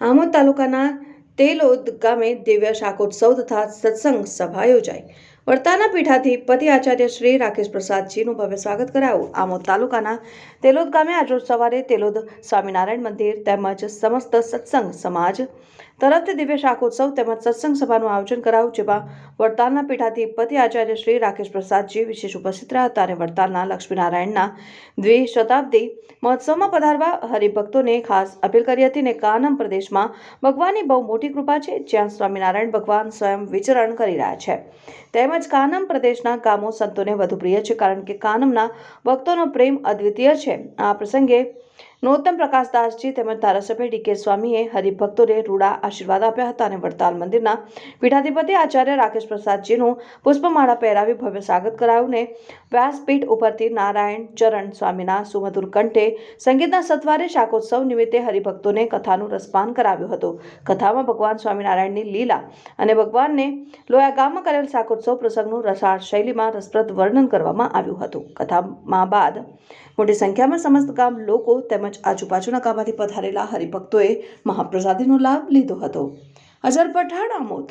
આમોદ તાલુકાના તેલોદ ગામે દિવ્ય શાકોત્સવ તથા સત્સંગ સભા યોજાઈ. વર્તાના પીઠાધિપતિ આચાર્ય શ્રી રાકેશ પ્રસાદજીનું ભવ્ય સ્વાગત કરાયું. આમોદ તાલુકાના તેલોદ ગામે આજરોજ સવારે તેલોદ સ્વામિનારાયણ મંદિર તેમજ સમસ્ત સત્સંગ સમાજ તરફથી દિવ્ય શાકોત્સવ તેમજ સત્સંગ સભાનું આયોજન કરાયું, જેમાં વડતાલના પીઠાધિપતિ આચાર્ય શ્રી રાકેશ પ્રસાદજી વિશેષ ઉપસ્થિત રહ્યા હતા અને વડતાલના લક્ષ્મીનારાયણના દ્વિશતાબ્દી મહોત્સવમાં પધારવા હરિભક્તોને ખાસ અપીલ કરી હતી ને કાનમ પ્રદેશમાં ભગવાનની બહુ મોટી કૃપા છે, જ્યાં સ્વામિનારાયણ ભગવાન સ્વયં વિચરણ કરી રહ્યા છે. તેમજ કાનમ પ્રદેશના ગામો સંતોને વધુ પ્રિય છે, કારણ કે કાનમના ભક્તોનો પ્રેમ અદ્વિતીય છે. આ પ્રસંગે નોતમ પ્રકાશદાસજી તેમજ ધારાસભ્ય ડીકે સ્વામીએ હરિભક્તોને રૂડા આશીર્વાદ આપ્યા હતા અને વડતાલ મંદિરના પીઠાધિપતિ આચાર્ય રાકેશ પ્રસાદજીનું પુષ્પમાળા પહેરાવી ભવ્ય સ્વાગત કરાયું ને વ્યાસપીઠ ઉપરથી નારાયણ ચરણ સ્વામીના સુમધુર કંઠે સંગીતના સત્વારે શાકોત્સવ નિમિત્તે હરિભક્તોને કથાનું રસપાન કરાવ્યું હતું. કથામાં ભગવાન સ્વામિનારાયણની લીલા અને ભગવાનને લોયા ગામમાં કરેલ શાકોત્સવ પ્રસંગનું રસાળ શૈલીમાં રસપ્રદ વર્ણન કરવામાં આવ્યું હતું. કથામાં બાદ મોટી સંખ્યામાં સમસ્ત ગામ લોકો તેમજ આજુબાજુના ગામમાંથી પધારેલા હરિભક્તોએ મહાપ્રસાદીનો લાભ લીધો હતો. અઝર પઠાણ, આમોદ.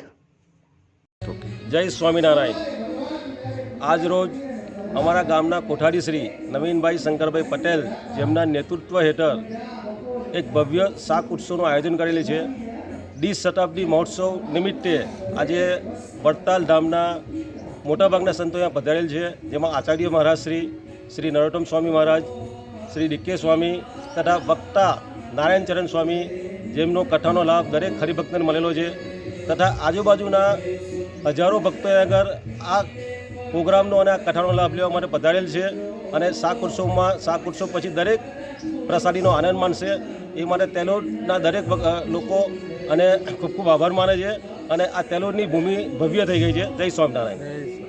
જય સ્વામિનારાયણ. આજ રોજ અમારા ગામના કોઠારી શ્રી નવીનભાઈ શંકરભાઈ પટેલ જેમના નેતૃત્વ હેઠળ એક ભવ્ય શાક ઉત્સવનું આયોજન કરેલું છે. ડી શતાબ્દી મહોત્સવ નિમિત્તે આજે વડતાલ ધામના મોટાભાગના સંતો અહીંયા પધારેલ છે. જેમાં આચાર્ય મહારાજ શ્રી શ્રી નરોત્તમ સ્વામી મહારાજ, શ્રી ડીકે સ્વામી તથા વક્તા નારાયણ ચરણ સ્વામી જેમનો કથાનો લાભ દરેક હરિભક્તને મળેલો છે તથા આજુબાજુના હજારો ભક્તોએ આગળ આ પ્રોગ્રામનો અને આ કથાનો લાભ લેવા માટે પધારેલ છે અને શાક ઉત્સવમાં શાક ઉત્સવ પછી દરેક પ્રસાદીનો આનંદ માણશે. એ માટે તેલોડના દરેક લોકો અને ખૂબ ખૂબ આભાર માને છે અને આ તેલોડની ભૂમિ ભવ્ય થઈ ગઈ છે. જય સ્વામિનારાયણ.